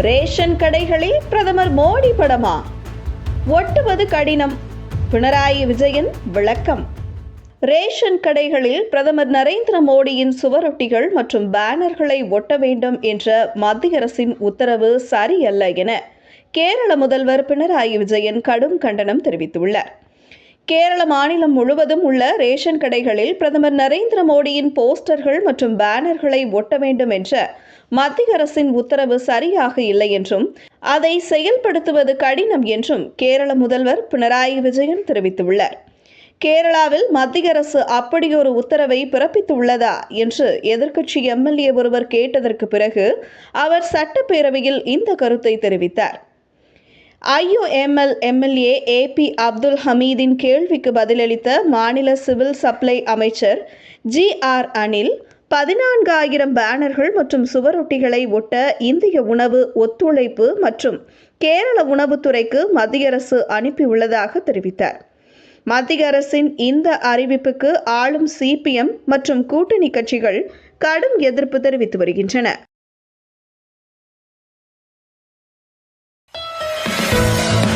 Ration கடைகளில் பிரதமர் மோடி படமா? ஒட்டுவது கடினம். பினராயி விஜயன் விளக்கம். ரேஷன் கடைகளில் பிரதமர் நரேந்திர மோடியின் சுவரொட்டிகள் மற்றும் பேனர்களை ஒட்ட வேண்டும் என்ற மத்திய அரசின் உத்தரவு சரியல்ல என கேரள முதல்வர் பினராயி விஜயன் கடும் கண்டனம் தெரிவித்துள்ளார். கேரள மாநிலம் முழுவதும் உள்ள ரேஷன் கடைகளில் பிரதமர் நரேந்திர மோடியின் போஸ்டர்கள் மற்றும் பேனர்களை ஒட்ட வேண்டும் என்ற மத்திய அரசின் உத்தரவு சரியாக இல்லை என்றும் அதை செயல்படுத்துவது கடினம் என்றும் கேரள முதல்வர் பினராயி விஜயன் தெரிவித்துள்ளார். கேரளாவில் மத்திய அரசு அப்படியொரு உத்தரவை பிறப்பித்துள்ளதா என்று எதிர்க்கட்சி எம்எல்ஏ ஒருவர் கேட்டதற்கு பிறகு அவர் சட்டப்பேரவையில் இந்த கருத்தை தெரிவித்தார். ஐயுஎம்எல் எம்எல்ஏ ஏபி அப்துல் ஹமீதின் கேள்விக்கு பதிலளித்த மாநில சிவில் சப்ளை அமைச்சர் ஜி ஆர் அனில் பதினான்காயிரம் பேனர்கள் மற்றும் சுவரொட்டிகளை ஒட்ட இந்திய உணவு ஒத்துழைப்பு மற்றும் கேரள உணவுத்துறைக்கு மத்திய அரசு அனுப்பியுள்ளதாக தெரிவித்தார். மத்திய அரசின் இந்த அறிவிப்புக்கு ஆளும் சிபிஎம் மற்றும் கூட்டணி கட்சிகள் கடும் எதிர்ப்பு தெரிவித்து வருகின்றன. Thank you.